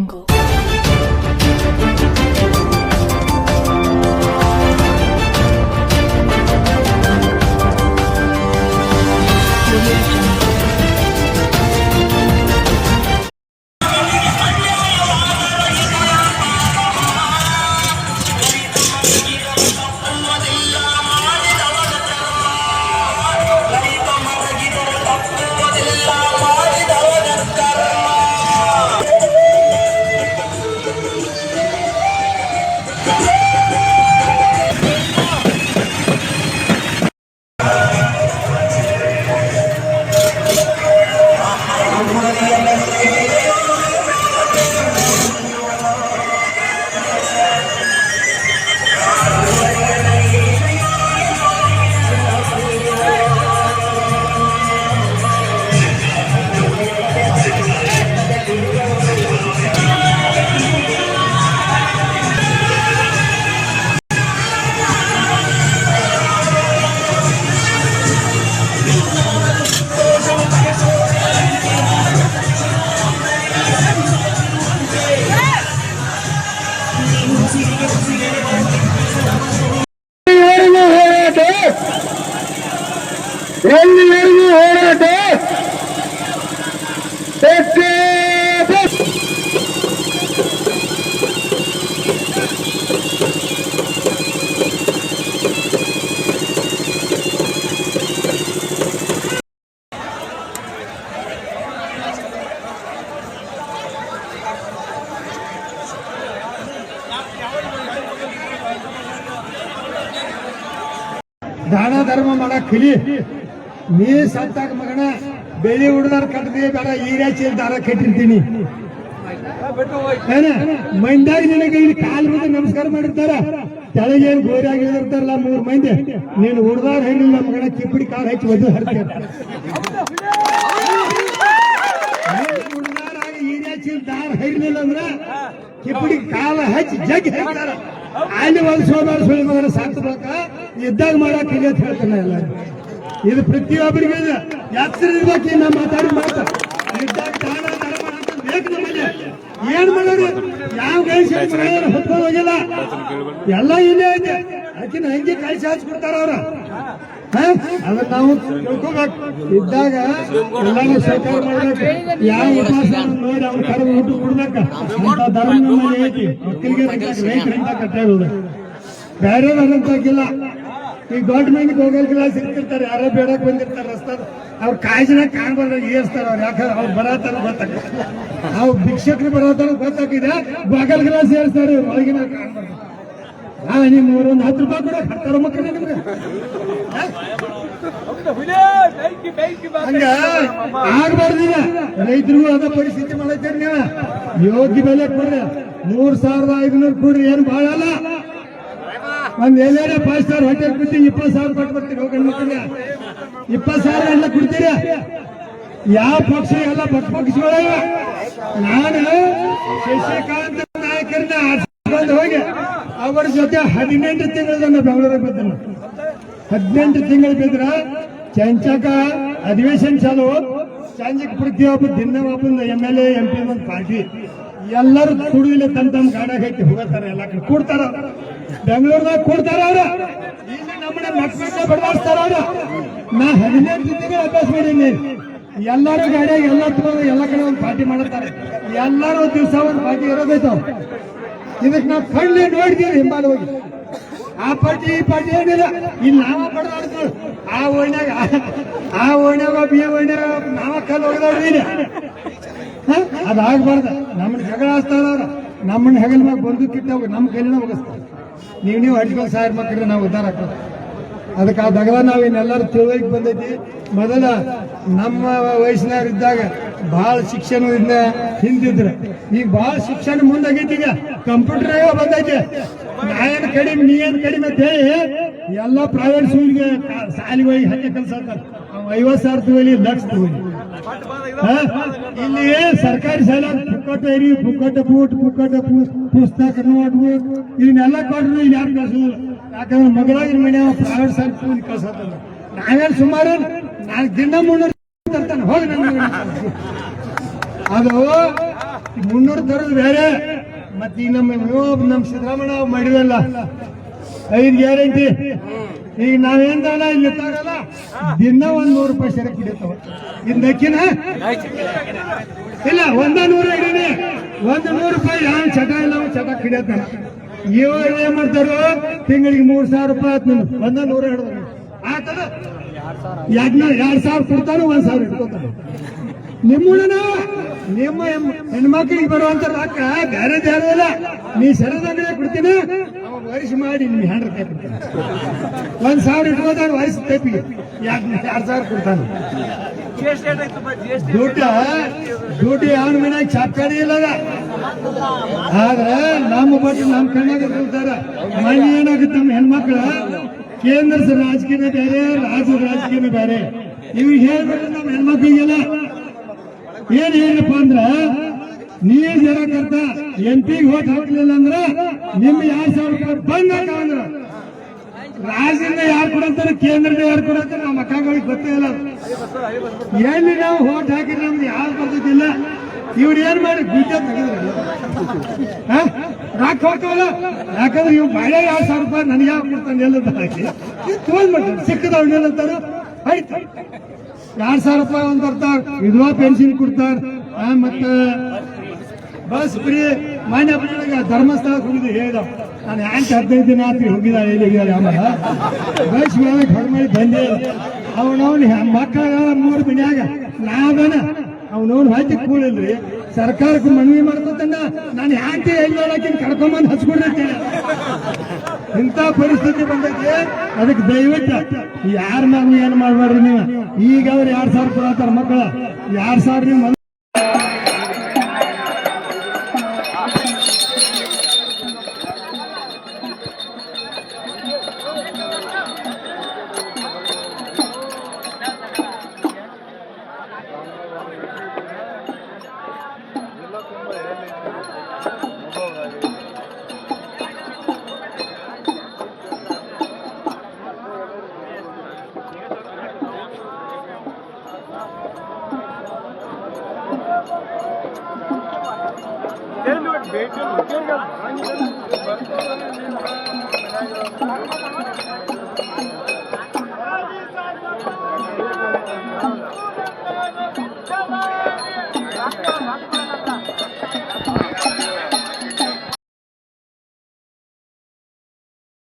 angle ದಾನ ಧರ್ಮ ಮಾಡಕ್ ಕಲಿ ನೀ ಸತ್ತಾಗ ಮಗನ ಬೆಳಿ ಹುಡ್ದಾರ ಕಟ್ಟದೆ ಬೇಡ ಈರೇ ಚೀಲ ದಾರ ಕಟ್ಟಿರ್ತೀನಿ. ಏನ ಮಂದ್ಯಾಗ ನಿನಗೆ ಇಲ್ಲಿ ಕಾಲ್ ಮುಂದೆ ನಮಸ್ಕಾರ ಮಾಡಿರ್ತಾರ. ಕೆಳಗೆ ಏನ್ ಗೋರಿಯಾಗಿ ಇಳಿದಿರ್ತಾರಲ್ಲ ಮೂರ್ ಮಂದಿ. ನೀನು ಹುಡ್ದಾರ ಹೇಳಿಲ್ಲ ಮಗನ, ಕಿಪ್ಪಿಡಿ ಕಾಲ್ ಹಚ್ಚಿ ಒದ್ದು ಹರ್ತೀರ ದಾರ ಹೈರ್ಲಿಲ್ಲ ಅಂದ್ರ, ಕಿಪ್ಪಡಿ ಕಾಲ ಹಚ್ಚಿ ಜಗ್ ಹೇಳ್ತಾರ. ಅಲ್ಲಿ ಒಂದು ಸೋಮಾರ ಸುಳಿ ಮಗನ ಸಾಕ್ಬೇಕ ಇದ್ದಾಗ ಮಾಡಕ್ ಇದೆ ಅಂತ ಹೇಳ್ತಾನೆ ಎಲ್ಲ. ಇದು ಪ್ರತಿಯೊಬ್ಬರಿಗೆ ಇದೆ. ನಾ ಮಾತಾಡಿ ಮಾತ ಇದ್ದಾಗ ಧರ್ಮ ಅಂತ ಬೇಕು ನಮಗೆ. ಏನ್ ಮಾಡೋದು ಯಾವ ಹೊತ್ಕೊಂಡು ಹೋಗಿಲ್ಲ? ಎಲ್ಲ ಇಲ್ಲೇ ಐತೆ. ಅದಕ್ಕಿಂತ ಹಂಗೆ ಕಳಿಸಿ ಹಚ್ಕೊಡ್ತಾರ ಅವ್ರ? ಅದನ್ನ ನಾವು ತಿಳ್ಕೊಬೇಕು. ಇದ್ದಾಗ ಎಲ್ಲಾನು ಸ್ವೀಕಾರ ಮಾಡ್ಬೇಕು. ಯಾವ ಉಪವಾಸ ನೋಡಿ ಅವ್ರ ಕರೆದು ಊಟ ಕೊಡ್ಬೇಕ. ಅಂತ ಧರ್ಮ ಐತಿ. ಮಕ್ಕಳಿಗೆ ರೈತರಿಂದ ಕಟ್ಟ ಬೇರೆ ಅನ್ನಂತಾಗಿಲ್ಲ ಈ ದೊಡ್ಡ ಮಂದಿ ಕ್ಲಾಸ್ ಇರ್ತಿರ್ತಾರೆ ಯಾರೋ ಬೇಡಕ್ ಬಂದಿರ್ತಾರೆ ರಸ್ತಾದ. ಅವ್ರು ಕಾಯಿಸಿನ ಕಾಣ್ಬಾರ್ದು, ಏರ್ಸ್ತಾರ ಅವ್ರು. ಯಾಕಂದ್ರೆ ಅವ್ರು ಬರತಾರ ಗೊತ್ತಾಗ ಅವ್ರು ಭಿಕ್ಷಕರು ಬರತಾರ ಗೊತ್ತಾಗಿದೆ ಬಗಲ್ ಗ್ಲಾಸ್ ಏರ್ಸ್ತಾರೆ ಒಳಗಿನ ಕಾಣ್ಬಾರ್ದು. ಹಾ ನಿಮ್ ಒಂದು ಹತ್ತು ರೂಪಾಯಿ ಕೂಡ ಬರ್ತಾರ ಮಕ್ಕಳು ನಿಮ್ಗೆ. ಹಂಗ ರೈತರಿಗೂ ಅದ ಪರಿಸ್ಥಿತಿ ಮಾಡ್ತೀರಿ ನೀವು. ಯೋಗ್ಯ ಬೆಲೆ ಕೊಡ್ರಿ. ಮೂರ್ ಸಾವಿರದ ಐದುನೂರು ಕೊಡ್ರಿ, ಏನು ಭಾಳ ಅಲ್ಲ ಒಂದ್ ಏನೇನ ಫೈವ್ ಸ್ಟಾರ್ ಹೋಟೆಲ್ ಕೊಡ್ತೀವಿ ಇಪ್ಪತ್ತು ಸಾವಿರ ಕೊಟ್ಟು ಬರ್ತೀರಿ ಹೋಗಿ ಮಕ್ಕಳಿಗೆ ಇಪ್ಪತ್ತು ಸಾವಿರ ಎಲ್ಲ ಕೊಡ್ತೀರಿ? ಯಾವ ಪಕ್ಷ ಎಲ್ಲ ಪಕ್ಷ ಪಕ್ಷಗಳ? ನಾನು ಶಶಿಕಾಂತ್ ನಾಯಕರನ್ನ ಹೋಗಿ ಅವರ ಜೊತೆ ಹದಿನೆಂಟು ತಿಂಗಳನ್ನ ಬೆಂಗಳೂರಿಗೆ ಬಂದನು ಹದಿನೆಂಟು ತಿಂಗಳು ಬಿದ್ರ ಚಂಚಕ ಅಧಿವೇಶನ ಚಾಲು, ಚಂಚಕ ಪ್ರತಿಯೊಬ್ಬ ದಿನ ಒಬ್ಬಂದ M L A M P ಒಂದು ಪಾರ್ಟಿ. ಎಲ್ಲರೂ ಕುಡಿಲಿಲ್ಲ ತಮ್ಮ ತಮ್ಮ ಗಾಡಿಯಾಗ ಹಾಕಿ ಹೋಗತ್ತಾರ ಎಲ್ಲ ಕಡೆ. ಕೂಡ್ತಾರ. ಅವ್ರು. ಕೊಡ್ತಾರ ಅವ್ರ. ನಮ್ಮನ್ನ ಮಕ್ಕಳನ್ನ ಬಡವಾಡ್ತಾರ ಅವ್ರ. ನಾ ಹದಿನೆಂಟು ತಿಂಗಳು ಅಭ್ಯಾಸ ಮಾಡೀನಿ. ಎಲ್ಲಾರು ಗಾಡಿಯಾಗ ಎಲ್ಲ ತಗೊಂಡು ಎಲ್ಲ ಕಡೆ ಒಂದು ಪಾರ್ಟಿ ಮಾಡುತ್ತಾರೆ. ಎಲ್ಲರೂ ದಿವಸ ಒಂದು ಪಾರ್ಟಿ ಇರೋದೈತಾವ ಇದಕ್ಕೆ ನಾವು ಕಣ್ಣು ನೋಡಿದೀವಿ ಹಿಂಬಾಲ ಹೋಗಿ. ಆ ಪಾರ್ಟಿ, ಈ ಪಾರ್ಟಿ ಏನಿಲ್ಲ. ಇಲ್ಲಿ ನಾವ ಬಡದಾಡ್ತೀವಿ ಆ ಓಣ್ಯಾಗ ಆ ಓಣ್ಯಾಗ, ಬಿ ಓಣ್ಯಾಗ ನಾವ ಕಲ್ಲು ಹೊಡೆದಾಡ್ರಿ ಅದಾಗಬಾರ್ದು ನಮ್ಮನ್ನ ಜಗಳ ಹಚ್ತಾರ ನಮ್ಮನ್ನ ಹೆಗಲ್ ಮ್ಯಾಗ ಬಂದು ಕಿಟ್ಟ ನಮ್ಮ ಕೈಲಿನ ಮುಗಿಸ್ತಾರೆ. ನೀವು ನೀವು ಹಟ್ಕೊಂಡು ಸಾವಿರ ಮಕ್ಕಳಿಗೆ ನಾವು ಉದ್ಧಾರ ಆಗ್ತದೆ ಅದಕ್ಕೆ ಆ ದಗಲ ನಾವು ಇನ್ನೆಲ್ಲರೂ ತಿಳುವಳಿಕೆ ಬಂದೈತಿ. ಮೊದಲ ನಮ್ಮ ವಯಸ್ಸಿನವ್ರು ಇದ್ದಾಗ ಭಾಳ ಶಿಕ್ಷಣ ಇದ್ನ ಹಿಂದಿದ್ರೆ. ಈಗ ಭಾಳ ಶಿಕ್ಷಣ ಮುಂದಾಗೈತಿ ಈಗ. ಕಂಪ್ಯೂಟರ್ ಬಂದೈತಿ. ನಾ ಕಡಿಮೆ ನೀ ಏನು ಕಡಿಮೆ ಅಂತ ಹೇಳಿ ಎಲ್ಲ ಪ್ರೈವೇಟ್ ಸ್ಕೂಲ್ಗೆ ಸಾಲಿಗೆ ಹೋಗಿ ಹಂಗೆ ಅಂತ ಐವತ್ ಸಾವಿರ ತಗೊಳ್ಳಿ ಲಕ್ಷ ತಗೊಳ್ಳಿ? ಇಲ್ಲಿ ಸರ್ಕಾರಿ ಶಾಲೆ ಪುಕ್ಕಟ ಏರಿ ಪುಕ್ಕಟ ಬೂಟ್ ಪುಕ್ಕಟ ಪುಸ್ತಕ ನೋಟ್ ಬುಕ್ ಇದನ್ನೆಲ್ಲ ಕೊಟ್ಟರು ಇಲ್ಲಿ ಯಾರು ಕಳ್ಸೋದಿಲ್ಲ. ಯಾಕಂದ್ರೆ ಮಗಳಾಗಿನ ಮನೆ ಪ್ರೈವೇಟ್ ಸ್ಕೂಲ್ ಕಳ್ಸತ್ತಲ್ಲ ನಾವೇನ್ ಸುಮಾರು ನಾಲ್ಕು ದಿನ ಮುನ್ನೂರು ತರ್ತಾನೆ. ಹೋಗಿ ನನ್ನ. ಅದು ಮುನ್ನೂರು ತರೋದು ಬೇರೆ. ಮತ್ತೆ ಈಗ ನಮ್ಮ ನಮ್ಮ ಸಿದ್ದರಾಮಯ್ಯ ಮಾಡಿದಲ್ಲ ಐದು ಗ್ಯಾರಂಟಿ. ಈಗ ನಾವೇನ್ ತಗೊಳ ಇಲ್ಲಿ ತಾಗಲ್ಲ. ದಿನ ಒಂದ್ ನೂರು ರೂಪಾಯಿ ಸೆರೆ ಕುಡಿಯತ್ತವ. ಇನ್ ಅಕ್ಕಿನ ಇಲ್ಲ, ಒಂದ ನೂರ ಇಡೀನಿ. ಒಂದ್ ನೂರು ರೂಪಾಯಿ ಯಾವ ಚಟ ಇಲ್ಲ ಚಟ ಕಿಡಿಯತ್ತ ಇವಾಗ ಏನ್ ಮಾಡ್ತಾರೋ? ತಿಂಗಳಿಗೆ ಮೂರ್ ಸಾವಿರ ರೂಪಾಯಿ ಆತ್ ನೀನು ಒಂದ ನೂರ ಹಿಡಿದ್ರು ಆತದ? ಎರಡ್ ಎರಡ್ ಸಾವಿರ ಕೊಡ್ತಾನ, ಒಂದ್ ಸಾವಿರ ಇಟ್ಕೋತಾನೆ? ನಿಮ್ಮನ ನಿಮ್ಮ ಹೆಣ್- ಹೆಣ್ಮಕ್ಳಿಗೆ ಬರುವಂತ ರೊಕ್ಕ ಬೇರೆ ಜಾರ ಇಲ್ಲ. ನೀ ಸರದಾಗ ಕೊಡ್ತೀನಿ? ವಯಸ್ಸು ಮಾಡಿ ನಿಮ್ಗೆ ಹ್ಯಾಂಡ್ ಟೈಪ್ ಒಂದ್ ಸಾವಿರ ಇಟ್ಕೋತಾರ ವಯಸ್ಸು ಟೈಪಿಗೆ ಯಾಕೆ ಎರಡು ಸಾವಿರ ಕೊಡ್ತಾನೆ? ದುಡ್ಡ ದುಡ್ಡು ಅವನ ಮನ್ಯಾಗ ಚಾಪ್ಕಾಡಿ ಇಲ್ಲ ಆದ್ರೆ ನಮ್ಮ ಬಟ್ಟು ನಮ್ಮ ಕಣ್ಣಾಗ ಕೊಡ್ತಾರ ಮನೆ ಏನಾಗುತ್ತೆ ನಮ್ಮ ಹೆಣ್ಮಕ್ಳ? ಕೇಂದ್ರ ರಾಜಕೀಯ ಬೇರೆ ರಾಜ್ಯ ರಾಜಕೀಯನೇ ಬೇರೆ. ಇವ್ ಹೇಳ್ಬಿಟ್ರೆ ನಮ್ಮ ಹೆಣ್ಮಕ್ಳಿಗೆಲ್ಲ. ಏನ್ ಹೇಳಪ್ಪ ಅಂದ್ರ, ನೀರ್ ಜರ ಕರ್ತ ಎಂ ಪಿಗೆ ಓಟ್ ಹಾಕಲಿಲ್ಲ ಅಂದ್ರೆ ನಿಮ್ ಎರಡ್ ಸಾವಿರ ರೂಪಾಯಿ ಬಂದ್ ಹಾಕಂದ್ರ ರಾಜ್ಯದಿಂದ ಯಾರು ಕೊಡಂತಾರೆ, ಕೇಂದ್ರದಿಂದ ಯಾರು ಕೊಡಂತಾರೆ ನಮ್ಮ ಅಕ್ಕಗಳಿಗೆ ಗೊತ್ತೇ ಇಲ್ಲ. ಎಲ್ಲಿ ನಾವು ಓಟ್ ಹಾಕಿದ್ರೆ ನಮ್ಗೆ ಯಾರು ಬರ್ತಿಲ್ಲ ಇವ್ರು ಏನ್ ಮಾಡಿ ಬೀಜ ತೆಗೆದ್ರ? ಹೋಗ್ತಾವಲ್ಲ ಯಾಕಂದ್ರೆ ಇವ್ ಮಳೆ ಎರಡ್ ಸಾವಿರ ರೂಪಾಯಿ ನನಗೆ ಯಾವ ಕೊಡ್ತಾನೆ ಎಲ್ಲಂತ ಹಾಕಿ ತಗೊಂಡ್ಬಿಟ್ಟು ಸಿಕ್ಕದವ್ ಆಯ್ತು. ಎರಡ್ ಸಾವಿರ ರೂಪಾಯಿ ಒಂದ್ ಬರ್ತಾರ ವಿಧವಾ ಪೆನ್ಷನ್ ಕೊಡ್ತಾರ. ಮತ್ತ ಬಸ್ ಫ್ರೀ ಮಾನ್ಯ ಬೆಳಗ್ಗೆ ಧರ್ಮಸ್ಥಳಕ್ಕೆ ಹೋಗಿದ್ದು ಹೇಳ್ದ ನಾನು ಯಾಕೆ ಹದಿನೈದು ದಿನ ಆತ್ರಿ ಹೋಗಿದ ಹೋಗಿದ್ದಾರೆ ಆಮೇಲೆ ಬಸ್ ಮೇಲೆ ಹೊರಮಳಿ ಬಂದೇ. ಅವನವನು ಮಕ್ಕಳ ಮೂರು ಮನ್ಯಾಗ ನಾವೇನ ಅವನವನು ಹಾಕಿ ಕೂಳಿಲ್ರಿ ಸರ್ಕಾರಕ್ಕೆ ಮನವಿ ಮಾಡ್ಕೊತಂದ ನಾನು ಯಾಕೆ ಎಲ್ಲಿ ಹೇಳಕ್ಕಿನ್ ಕರ್ಕೊಂಬಂದು ಹಚ್ಕೊಂಡಿರ್ತೇನೆ. ಇಂಥ ಪರಿಸ್ಥಿತಿ ಬಂದೈತಿ, ಅದಕ್ಕೆ ದಯವಿಟ್ಟು ಯಾರ ನಾನು ಏನ್ ಮಾಡ್ಬೇಡ್ರಿ ನೀವು? ಈಗ ಅವ್ರು ಎರಡ್ ಸಾವಿರ ಕೊಡತ್ತಾರ ಮಕ್ಕಳ. ಎರಡ್ ಸಾವಿರ ನೀವು Chưa.